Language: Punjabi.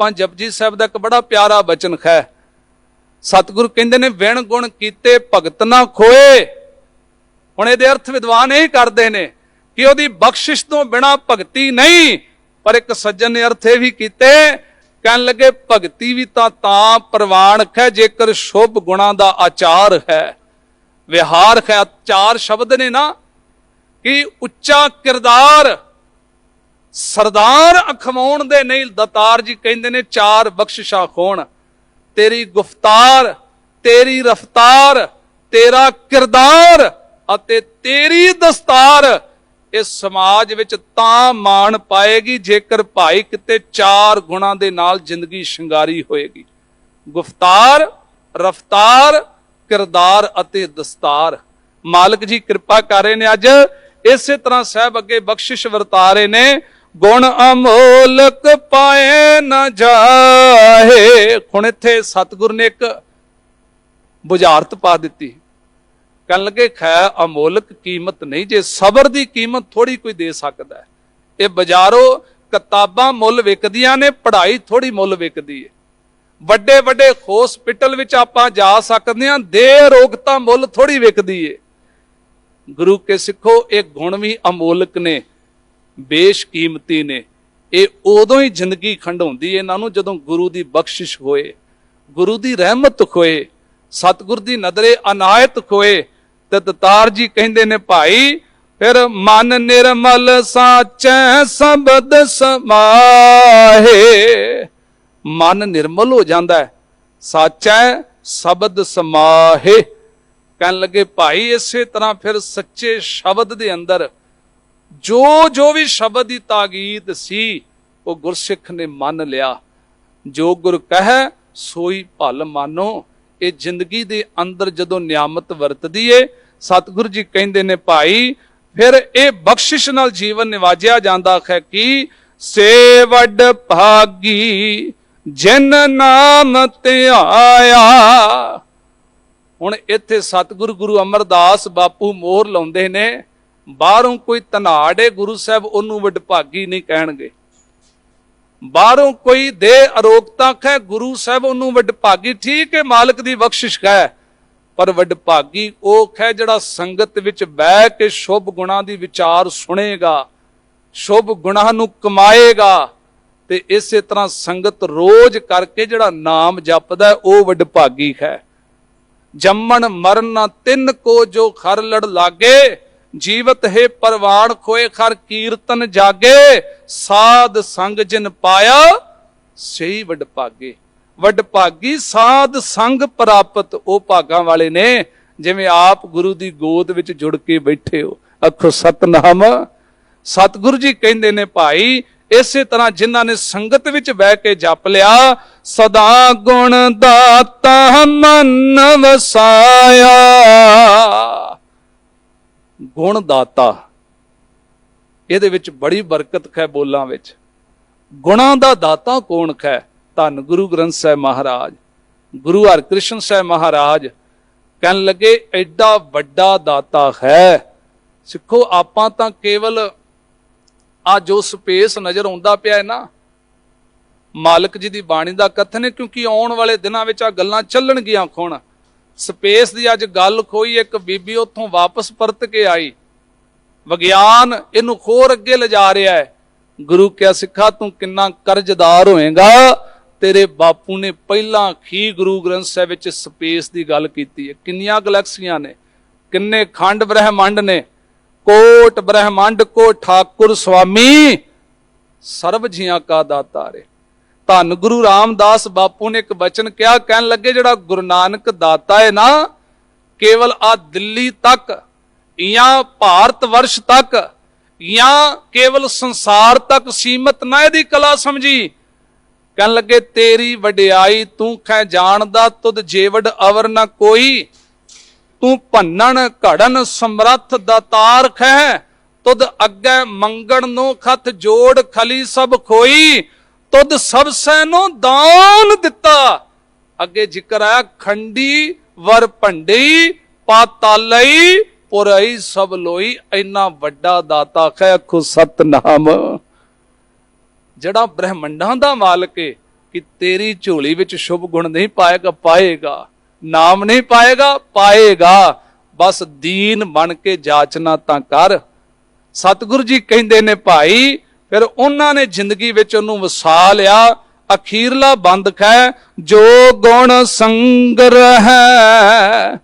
ਆਪਾਂ ਜਪਜੀ ਸਾਹਿਬ ਦਾ ਇੱਕ ਬੜਾ ਪਿਆਰਾ ਬਚਨ ਹੈ ਸਤਿਗੁਰੂ ਕਹਿੰਦੇ ਨੇ, ਵਿਣ ਗੁਣ ਕੀਤੇ ਭਗਤ ਨਾ ਖੋਏ। ਹੁਣ ਇਹਦੇ ਅਰਥ ਵਿਦਵਾਨ ਇਹ ਕਰਦੇ ਨੇ ਕਿ ਉਹਦੀ ਬਖਸ਼ਿਸ਼ ਤੋਂ ਬਿਨਾ ਭਗਤੀ ਨਹੀਂ, ਪਰ ਇੱਕ ਸੱਜਣ ਨੇ ਅਰਥ ਇਹ ਵੀ ਕੀਤੇ, ਕਹਿਣ ਲੱਗੇ, ਭਗਤੀ ਵੀ ਤਾਂ ਤਾਂ ਪ੍ਰਵਾਨ ਹੈ ਜੇਕਰ ਸ਼ੁਭ ਗੁਣਾ ਦਾ ਆਚਾਰ ਹੈ। ਵਿਹਾਰ ਹੈ ਚਾਰ ਸ਼ਬਦ ਨੇ ਨਾ, ਕਿ ਉੱਚਾ ਕਿਰਦਾਰ ਸਰਦਾਰ ਅਖਵਾਉਣ ਦੇ ਨਹੀਂ, ਦਤਾਰ ਜੀ ਕਹਿੰਦੇ ਨੇ ਚਾਰ ਬਖਸ਼ਿਸ਼ਾਂ ਖੋਣ। ਤੇਰੀ ਗੁਫਤਾਰ, ਤੇਰੀ ਰਫਤਾਰ, ਤੇਰਾ ਕਿਰਦਾਰ ਅਤੇ ਤੇਰੀ ਦਸਤਾਰ ਇਸ ਸਮਾਜ ਵਿੱਚ ਤਾਂ ਮਾਣ ਪਾਏਗੀ ਜੇਕਰ ਭਾਈ ਕਿਤੇ ਚਾਰ ਗੁਣਾਂ ਦੇ ਨਾਲ ਜ਼ਿੰਦਗੀ ਸ਼ਿੰਗਾਰੀ ਹੋਏਗੀ। ਗੁਫਤਾਰ, ਰਫਤਾਰ, ਕਿਰਦਾਰ ਅਤੇ ਦਸਤਾਰ। ਮਾਲਕ ਜੀ ਕਿਰਪਾ ਕਰ ਰਹੇ ਨੇ ਅੱਜ। ਇਸੇ ਤਰ੍ਹਾਂ ਸਾਹਿਬ ਅੱਗੇ ਬਖਸ਼ਿਸ਼ ਵਰਤਾ ਰਹੇ ਨੇ। ਗੁਣ ਅਮੋਲਕ ਪਾਏ ਨਾ ਜਾਏ ਹੁਣ ਇੱਥੇ ਸਤਿਗੁਰ ਨੇ ਇੱਕ ਬੁਝਾਰਤ ਪਾ ਦਿੱਤੀ। ਕਹਿਣ ਲੱਗੇ, ਖੈ ਅਮੋਲਕ ਕੀਮਤ ਨਹੀਂ, ਜੇ ਸਬਰ ਦੀ ਕੀਮਤ ਥੋੜੀ ਕੋਈ ਦੇ ਸਕਦਾ ਇਹ ਬਾਜ਼ਾਰੋਂ ਕਿਤਾਬਾਂ ਮੁੱਲ ਵਿਕਦੀਆਂ ਨੇ, ਪੜ੍ਹਾਈ ਥੋੜੀ ਮੁੱਲ ਵਿਕਦੀ ਹੈ ਵੱਡੇ ਵੱਡੇ ਹਸਪੀਟਲ ਵਿੱਚ ਆਪਾਂ ਜਾ ਸਕਦੇ ਹਾਂ, ਦੇ ਰੋਗਤਾ ਮੁੱਲ ਥੋੜੀ ਵਿਕਦੀ ਏ। ਗੁਰੂ ਕੇ ਸਿੱਖੋ, ਇਹ ਗੁਣ ਵੀ ਅਮੋਲਕ ਨੇ। ਬੇਸ਼ਕੀਮਤੀ ਨੇ। ਇਹ ਉਦੋਂ ਹੀ ਜ਼ਿੰਦਗੀ ਖੰਡਾਉਂਦੀ ਇਹਨਾਂ ਨੂੰ ਜਦੋਂ ਗੁਰੂ ਦੀ ਬਖਸ਼ਿਸ਼ ਹੋਏ, ਗੁਰੂ ਦੀ ਰਹਿਮਤ ਹੋਏ ਸਤਿਗੁਰ ਦੀ ਨਦਰੇ ਅਨਾਇਤ ਹੋਏ ਤੇ ਦਤਾਰ ਜੀ ਕਹਿੰਦੇ ਨੇ, ਭਾਈ, ਫਿਰ ਮਨ ਨਿਰਮਲ ਸਾਚੈ ਸ਼ਬਦ ਸਮਾਹੇ। ਮਨ ਨਿਰਮਲ ਹੋ ਜਾਂਦਾ ਹੈ, ਸਾਚੈ ਸ਼ਬਦ ਸਮਾਹੇ। ਕਹਿਣ ਲੱਗੇ, ਭਾਈ, ਇਸੇ ਤਰ੍ਹਾਂ ਫਿਰ ਸੱਚੇ ਸ਼ਬਦ ਦੇ ਅੰਦਰ ਜੋ ਜੋ ਵੀ ਸ਼ਬਦ ਦੀ ਤਾਕੀਦ ਸੀ, ਉਹ ਗੁਰਸਿੱਖ ਨੇ ਮੰਨ ਲਿਆ। ਜੋ ਗੁਰ ਕਹੈ, ਸੋਈ ਭਲ ਮਾਨੋ। ਇਹ ਜ਼ਿੰਦਗੀ ਦੇ ਅੰਦਰ ਜਦੋਂ ਨਿਆਮਤ ਵਰਤਦੀ ਏ, ਸਤਿਗੁਰੂ ਜੀ ਕਹਿੰਦੇ ਨੇ, ਭਾਈ, ਫਿਰ ਇਹ ਬਖਸ਼ਿਸ਼ ਨਾਲ ਜੀਵਨ ਨਿਵਾਜਿਆ ਜਾਂਦਾ ਹੈ ਕਿ ਸੇ ਭਾਗੀ, ਜਿਨ ਨਾਮ ਧਿਆਇਆ ਹੁਣ ਇੱਥੇ ਸਤਿਗੁਰੂ ਗੁਰੂ ਅਮਰਦਾਸ ਬਾਪੂ ਮੋਹਰ ਲਾਉਂਦੇ ਨੇ ਬਾਹਰੋਂ ਕੋਈ ਤਨਾੜੇ ਗੁਰੂ ਸਾਹਿਬ ਉਹਨੂੰ ਵਡਭਾਗੀ ਨਹੀਂ ਕਹਿਣਗੇ। ਬਾਹਰੋਂ ਕੋਈ ਦੇ ਅਰੋਗਤਾ ਹੈ ਗੁਰੂ ਸਾਹਿਬ ਉਹਨੂੰ ਵਡਭਾਗੀ ਠੀਕ ਹੈ, ਮਾਲਕ ਦੀ ਬਖਸ਼ਿਸ਼ ਹੈ, ਪਰ ਵਡਭਾਗੀ ਉਹ ਹੈ ਜਿਹੜਾ ਸੰਗਤ ਵਿੱਚ ਬਹਿ ਕੇ ਸ਼ੁਭ ਗੁਣਾਂ ਦੀ ਵਿਚਾਰ ਸੁਣੇਗਾ, ਸ਼ੁਭ ਗੁਣਾਂ ਨੂੰ ਕਮਾਏਗਾ ਤੇ ਇਸੇ ਤਰ੍ਹਾਂ ਸੰਗਤ ਰੋਜ਼ ਕਰਕੇ ਜਿਹੜਾ ਨਾਮ ਜਪਦਾ ਉਹ ਵਡਭਾਗੀ ਹੈ। ਜੰਮਣ ਮਰਨ ਤਿੰਨ ਕੋ ਜੋ ਖਰ ਲੜ ਲਾਗੇ ਜੀਵਤ ਹੈ ਪਰਵਾਣ ਖੋਏ ਖਰ ਕੀਰਤਨ ਜਾਗੇ, ਸਾਧ ਸੰਗ ਜਿਨ ਪਾਇਆ ਸਹੀ ਵੱਡ ਵਡਭਾਗੀ ਸਾਧ ਸੰਗ ਪ੍ਰਾਪਤ ਉਹ ਭਾਗਾਂ ਵਾਲੇ ਨੇ, ਜਿਵੇਂ ਆਪ ਗੁਰੂ ਦੀ ਗੋਦ ਵਿੱਚ ਜੁੜ ਕੇ ਬੈਠੇ ਹੋ। ਆਖੋ, ਸਤਨਾਮ। ਸਤਿਗੁਰੂ ਜੀ ਕਹਿੰਦੇ ਨੇ, ਭਾਈ, ਇਸੇ ਤਰ੍ਹਾਂ ਜਿਨ੍ਹਾਂ ਨੇ ਸੰਗਤ ਵਿੱਚ ਬਹਿ ਕੇ ਜਪ ਲਿਆ, ਸਦਾ ਗੁਣ ਦਾਤਾ ਮਨ ਵਸਾਇਆ। ਗੁਣ ਦਾਤਾ ਇਹਦੇ ਵਿੱਚ ਬੜੀ ਬਰਕਤ ਹੈ ਬੋਲਾਂ ਵਿੱਚ। ਗੁਣਾਂ ਦਾ ਦਾਤਾ ਕੌਣ ਹੈ ਧੰਨ ਗੁਰੂ ਗ੍ਰੰਥ ਸਾਹਿਬ ਮਹਾਰਾਜ। ਗੁਰੂ ਹਰਕ੍ਰਿਸ਼ਨ ਸਾਹਿਬ ਮਹਾਰਾਜ ਕਹਿਣ ਲੱਗੇ, ਐਡਾ ਵੱਡਾ ਦਾਤਾ ਹੈ ਸਿੱਖੋ, ਆਪਾਂ ਤਾਂ ਕੇਵਲ ਆ ਜੋ ਸਪੇਸ ਨਜ਼ਰ ਆਉਂਦਾ ਪਿਆ ਹੈ ਨਾ। ਮਾਲਕ ਜੀ ਦੀ ਬਾਣੀ ਦਾ ਕਥਨ ਹੈ, ਕਿਉਂਕਿ ਆਉਣ ਵਾਲੇ ਦਿਨਾਂ ਵਿੱਚ ਆ ਗੱਲਾਂ ਚੱਲਣਗੀਆਂ ਖੁਣ। ਸਪੇਸ ਦੀ ਅੱਜ ਗੱਲ ਖੋਈ, ਇੱਕ ਬੀਬੀ ਉੱਥੋਂ ਵਾਪਸ ਪਰਤ ਕੇ ਆਈ। ਵਿਗਿਆਨ ਇਹਨੂੰ ਖੋਰ ਅੱਗੇ ਲਿਜਾ ਰਿਹਾ ਹੈ। ਗੁਰੂ ਕਿਹਾ ਸਿੱਖਾ, ਤੂੰ ਕਿੰਨਾ ਕਰਜ਼ਦਾਰ ਹੋਏਗਾ? ਤੇਰੇ ਬਾਪੂ ਨੇ ਪਹਿਲਾਂ ਹੀ ਗੁਰੂ ਗ੍ਰੰਥ ਸਾਹਿਬ ਵਿੱਚ ਸਪੇਸ ਦੀ ਗੱਲ ਕੀਤੀ ਹੈ। ਕਿੰਨੀਆਂ ਗਲੈਕਸੀਆਂ ਨੇ, ਕਿੰਨੇ ਖੰਡ ਬ੍ਰਹਿਮੰਡ ਨੇ। ਕੋਟ ਬ੍ਰਹਿਮੰਡ ਕੋ ਠਾਕੁਰ ਸੁਆਮੀ ਸਰਬ ਜੀਆਂ ਕਾ ਦਾਤਾ ਰੇ। ਧੰਨ ਗੁਰੂ ਰਾਮਦਾਸ ਬਾਪੂ ਨੇ ਇੱਕ ਬਚਨ ਕਿਹਾ, ਕਹਿਣ ਲੱਗੇ, ਜਿਹੜਾ ਗੁਰੂ ਨਾਨਕ ਦਾਤਾ ਹੈ ਨਾ, ਕੇਵਲ ਆ ਦਿੱਲੀ ਤੱਕ ਜਾਂ ਭਾਰਤ ਵਰਸ਼ ਤੱਕ ਜਾਂ ਕੇਵਲ ਸੰਸਾਰ ਤੱਕ ਸੀਮਤ ਨਾ ਇਹਦੀ ਕਲਾ ਸਮਝੀ। ਕਹਿਣ ਲੱਗੇ, ਤੇਰੀ ਵਡਿਆਈ ਤੂੰ ਖੈ ਜਾਣਦਾ, ਤੁਧ ਜੇਵੜ ਅਵਰ ਨਾ ਕੋਈ। ਤੂੰ ਭੰਨਣ ਘੜਨ ਸਮਰੱਥ ਦਾਤਾਰ ਖੈ ਤੁਧ ਅੱਗੇ ਮੰਗਣ ਨੂੰ ਖਤ ਜੋੜ ਖਲੀ ਸਭ ਖੋਈ। ਤੁਧ ਸਭ ਸੈਨੋ ਨੂੰ ਦਾਨ ਦਿੱਤਾ। ਅੱਗੇ ਜ਼ਿਕਰ ਆਇਆ, ਖੰਡੀ ਵਰ ਭੰਡੀ ਪਾਤਾਲਈ ਪੁਰਈ ਸਭ ਲੋਈ, ਇੰਨਾ ਵੱਡਾ ਦਾਤਾ ਖੈ ਅਖੋ ਸਤਨਾਮ। ਜਿਹੜਾ ਬ੍ਰਹਮੰਡਾਂ ਦਾ ਮਾਲਕ ਏ, ਕਿ ਤੇਰੀ ਝੋਲੀ ਵਿੱਚ ਸ਼ੁਭ ਗੁਣ ਨਹੀਂ ਪਾਏਗਾ ਪਾਏਗਾ। ਨਾਮ ਨਹੀਂ ਪਾਏਗਾ ਪਾਏਗਾ। ਬਸ ਦੀਨ ਬਣ ਕੇ ਜਾਚਨਾ ਤਾਂ ਕਰ। ਸਤਿਗੁਰੂ ਜੀ ਕਹਿੰਦੇ ਨੇ, ਭਾਈ ਫਿਰ ਉਹਨਾਂ ਨੇ ਜ਼ਿੰਦਗੀ ਵਿੱਚ ਉਹਨੂੰ ਵਸਾ ਲਿਆ। ਅਖੀਰਲਾ ਬੰਦ ਖੈ ਜੋ ਗੁਣ ਸੰਗਰ ਹੈ।